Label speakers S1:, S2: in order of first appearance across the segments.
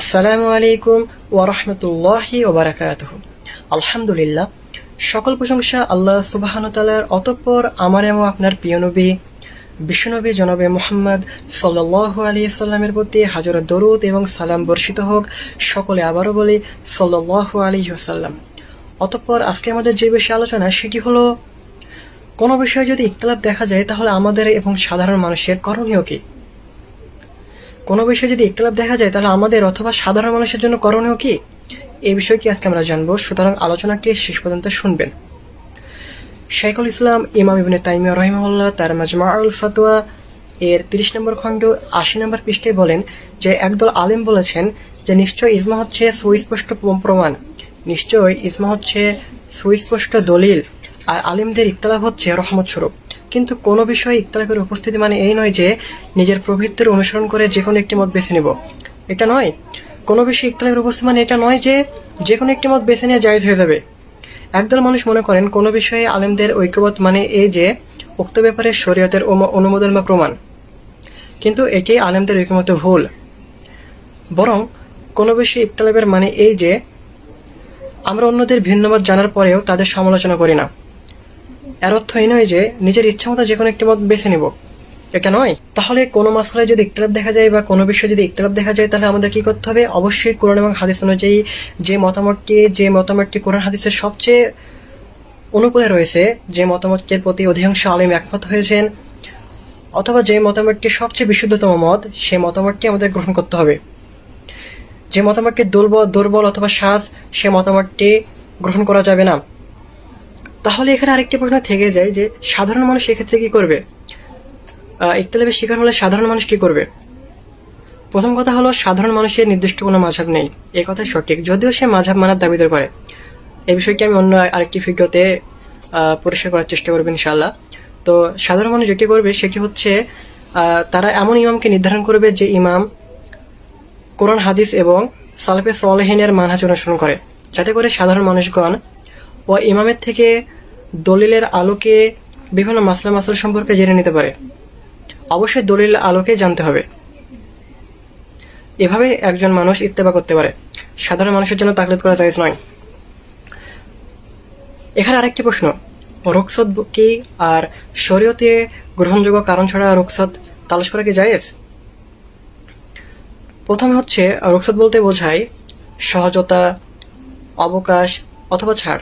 S1: আসসালামু আলাইকুম ওরহমতুল্লাহি ওবরাকাতুহ আলহামদুলিল্লাহ, সকল প্রশংসা আল্লাহ সুবাহানুতালার অতঃপর আমার এবং আপনার প্রিয় নবী বিশ্বনবী জনবে মোহাম্মদ সাল্লাহ আলী সাল্লামের প্রতি হাজর দরুদ এবং সালাম বর্ষিত হোক, সকলে আবারও বলি সাল্লাহ আলী সাল্লাম অতঃপর আজকে আমাদের যে বিষয়ে আলোচনা, সেটি হলো, কোনো বিষয়ে যদি ইখতলাফ দেখা যায়, তাহলে আমাদের এবং সাধারণ মানুষের করণীয় কী? কোনো বিষয়ে যদি ইখতলাফ দেখা যায়, তাহলে আমাদের অথবা সাধারণ মানুষের জন্য করণীয় কি? এই বিষয়টি আজকে আমরা জানব। সুতরাং আলোচনাকে শেষ পর্যন্ত শুনবেন। শেখুল ইসলাম, ইমাম ইবনে তাইমিয়া রহিমউল্লাহ তার মাজমাউল ফাতোয়া, এর তিরিশ নম্বর খণ্ড, আশি নম্বর পৃষ্ঠায় বলেন যে, একদল আলেম বলেছেন যে, নিশ্চয় ইজমা হচ্ছে সুস্পষ্ট প্রমাণ। নিশ্চয় ইজমা হচ্ছে সুস্পষ্ট দলিল। আর আলিমদের ইখতলাফ হচ্ছে রহমত স্বরূপ। কিন্তু কোনো বিষয়ে ইখতলাফের উপস্থিতি মানে এই নয় যে নিজের প্রবৃত্তির অনুসরণ করে যে কোনো একটি মত বেছে নেব। এটা নয়। কোনো বিষয়ে ইখতলাফের উপস্থিতি মানে এটা নয় যে যে কোনো একটি মত বেছে নেওয়া জায়জ হয়ে যাবে। একদল মানুষ মনে করেন, কোনো বিষয়ে আলেমদের ঐক্যবত মানে এই যে উক্ত ব্যাপারে শরীয়তের অনু- অনুমোদন বা প্রমাণ। কিন্তু এটি আলেমদের ঐক্যমতে ভুল। বরং কোনো বিষয়ে ইখতলাফের মানে এই যে আমরা অন্যদের ভিন্নমত জানার পরেও তাদের সমালোচনা করি না। এর অর্থ এই নয় যে নিজের ইচ্ছা মতো যে কোনো একটি মত বেছে নিব। এটা নয়। তাহলে কোনো মাসলায় যদি ইখতলাফ দেখা যায় বা কোনো বিষয়ে যদি ইখতলাফ দেখা যায়, তাহলে আমাদের কি করতে হবে? অবশ্যই কোরআন এবং হাদিস অনুযায়ী যে মতামতটি যে মতামতটি কোরআন হাদিসের সবচেয়ে অনুকূলে রয়েছে, যে মতামতের প্রতি অধিকাংশ আলিম একমত হয়েছেন, অথবা যে মতামতটি সবচেয়ে বিশুদ্ধতম মত সেই মতামতটি আমাদের গ্রহণ করতে হবে। যে মতামতটি দুর্বল দুর্বল অথবা সাজ, সে মতামতটি গ্রহণ করা যাবে না। তাহলে এখানে আরেকটি প্রশ্ন থেকে যায় যে সাধারণ মানুষ এক্ষেত্রে কি করবে? আহ, শিকার হলে সাধারণ মানুষ কি করবে? প্রথম কথা হলো সাধারণ মানুষের নির্দিষ্ট কোনো মাঝাব নেই। এই কথাই সঠিক। যদিও সে মাঝাব মানার দাবিদার করে। এই বিষয়টি আমি অন্য আরেকটি ভিডিওতে পরিষ্কার করার চেষ্টা করব ইনশাল্লাহ তো সাধারণ মানুষ যেটি করবে সেটি হচ্ছে তারা এমন ইমামকে নির্ধারণ করবে যে ইমাম কোরআন হাদিস এবং সালফে সলেহিনের মানহাজ অনুসরণ করে। যাতে করে সাধারণ মানুষগণ ও ইমামের থেকে দলিলের আলোকে বিভিন্ন মাসলা মাসলা সম্পর্কে জেনে নিতে পারে। অবশ্যই দলিল আলোকে জানতে হবে। এভাবে একজন মানুষ ইত্তেবা করতে পারে। সাধারণ মানুষের জন্য তাকলিদ করা জায়েজ নয়। এখানে আরেকটি প্রশ্ন রুকসত কি আর শরীয়তে গ্রহণযোগ্য কারণ ছাড়া রুকসত তালাশ করা কি জায়েজ? প্রথমে হচ্ছে রুকসত বলতে বোঝায় সহজতা, অবকাশ অথবা ছাড়।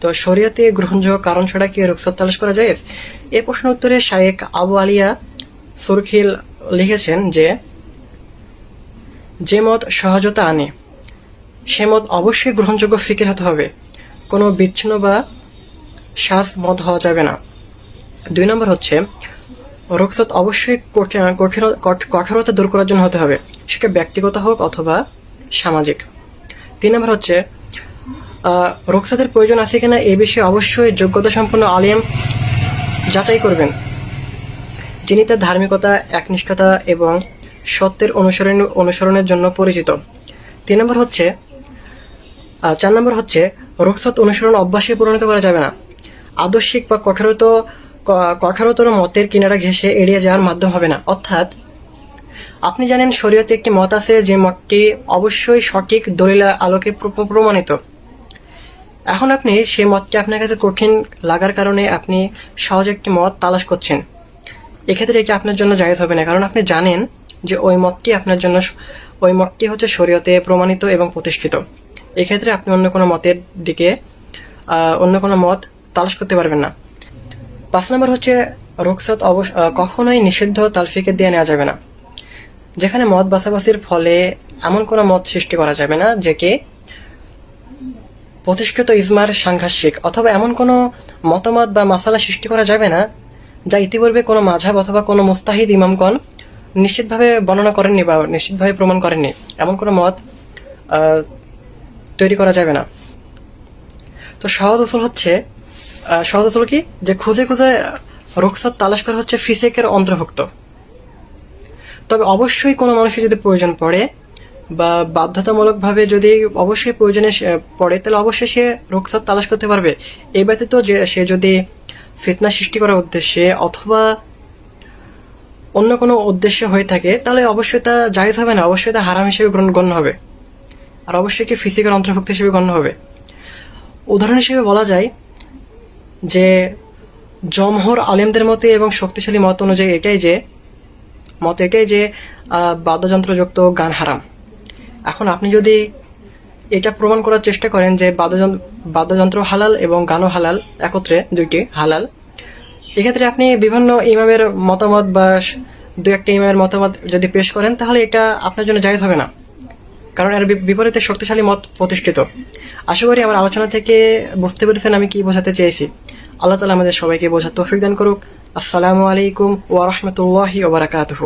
S1: তো শরিয়াতে গ্রহণযোগ্য কারণ ছাড়া কি রুকসত তালাশ করা যায় এই প্রশ্ন উত্তরে শায়েক আবু আলিয়া সুরখিল লিখেছেন যে যে মত সহজতা আনে, সে মত অবশ্যই গ্রহণযোগ্য ফিকির হতে হবে। কোনো বিচ্ছিন্ন বা শ্বাস মত হওয়া যাবে না। দুই নম্বর হচ্ছে রুকসত অবশ্যই কঠোরতা দূর করার জন্য হতে হবে। সেটা ব্যক্তিগত হোক অথবা সামাজিক। তিন নম্বর হচ্ছে আহ, রুকসাতের প্রয়োজন আছে কিনা এ বিষয়ে অবশ্যই যোগ্যতা সম্পন্ন আলিম যাচাই করবেন। যিনি তার ধার্মিকতা একনিষ্ঠতা এবং সত্যের অনুসরণ অনুসরণের জন্য পরিচিত। তিন নম্বর হচ্ছে চার নম্বর হচ্ছে রুকসত অনুসরণ অভ্যাসে পরিণত করা যাবে না। আদর্শিক বা কঠোরত কঠোরতর মতের কিনারা ঘেঁষে এড়িয়ে যাওয়ার মাধ্যম হবে না। অর্থাৎ আপনি জানেন শরীয়তে একটি মত আছে যে মতটি অবশ্যই সঠিক দলিল আলোকে প্রমাণিত। এখন আপনি সেই মতটি আপনার কাছে কঠিন লাগার কারণে আপনি সহজে একটি মত তালাশ করছেন। এক্ষেত্রে এটি আপনার জন্য জায়েজ হবে না কারণ আপনি জানেন যে ওই মতটি আপনার জন্য ওই মতটি হচ্ছে শরীয়তে প্রমাণিত এবং প্রতিষ্ঠিত। এক্ষেত্রে আপনি অন্য কোনো মতের দিকে অন্য কোনো মত তালাশ করতে পারবেন না। পাঁচ নম্বর হচ্ছে রুকসাত অবশ্য আহ, কখনোই নিষিদ্ধ তালফিকে দিয়ে নেওয়া যাবে না। যেখানে মত বাছাবাছির ফলে এমন কোনো মত সৃষ্টি করা যাবে না যেকে প্রতিষ্ঠিত ইজমার সাংঘর্ষিক অথবা এমন কোনো মতামত বা মাসালা সৃষ্টি করা যাবে না, যা ইতিপূর্বে কোনো মাঝাব অথবা কোনো মুস্তাহিদ ইমামগণ নিশ্চিতভাবে বর্ণনা করেননি বা নিশ্চিতভাবে প্রমাণ করেননি। এমন কোনো মত তৈরি করা যাবে না। তো সহজ উসুল হচ্ছে সহজ উসুল কি? যে খুঁজে খুঁজে রুকসাত তালাশ করা হচ্ছে ফিসেকের অন্তর্ভুক্ত। তবে অবশ্যই কোনো মানুষের যদি প্রয়োজন পড়ে বা বাধ্যতামূলকভাবে যদি অবশ্যই প্রয়োজনে পড়ে, তাহলে অবশ্যই সে রুকসাত তালাশ করতে পারবে। এই ব্যতীত যে, সে যদি ফিতনা সৃষ্টি করার উদ্দেশ্যে অথবা অন্য কোনো উদ্দেশ্য হয়ে থাকে, তাহলে অবশ্যই তা জায়েজ হবে না। অবশ্যই তা হারাম হিসেবে গণ্য হবে। আর অবশ্যই কি ফিজিক্যাল অন্তর্ভুক্ত হিসেবে গণ্য হবে? উদাহরণ হিসেবে বলা যায় যে জমহর আলেমদের মতে এবং শক্তিশালী মত অনুযায়ী এটাই যে, মত এটাই যে বাদ্যযন্ত্রযুক্ত গান হারাম। এখন আপনি যদি এটা প্রমাণ করার চেষ্টা করেন যে বাদ্যযন্ত্র বাদ্যযন্ত্র হালাল এবং গানও হালাল, একত্রে দুইটি হালাল, এক্ষেত্রে আপনি বিভিন্ন ইমামের মতামত বা দু একটা ইমামের মতামত যদি পেশ করেন, তাহলে এটা আপনার জন্য জায়েজ হবে না। কারণ এর বিপরীতে শক্তিশালী মত প্রতিষ্ঠিত। আশা করি আমার আলোচনা থেকে বুঝতে পেরেছেন আমি কি বোঝাতে চেয়েছি। আল্লাহ তালা আমাদের সবাইকে বোঝার তৌফিক দান করুক। আসসালামু আলাইকুম ওয়া রাহমাতুল্লাহি ওয়া বারাকাতুহু।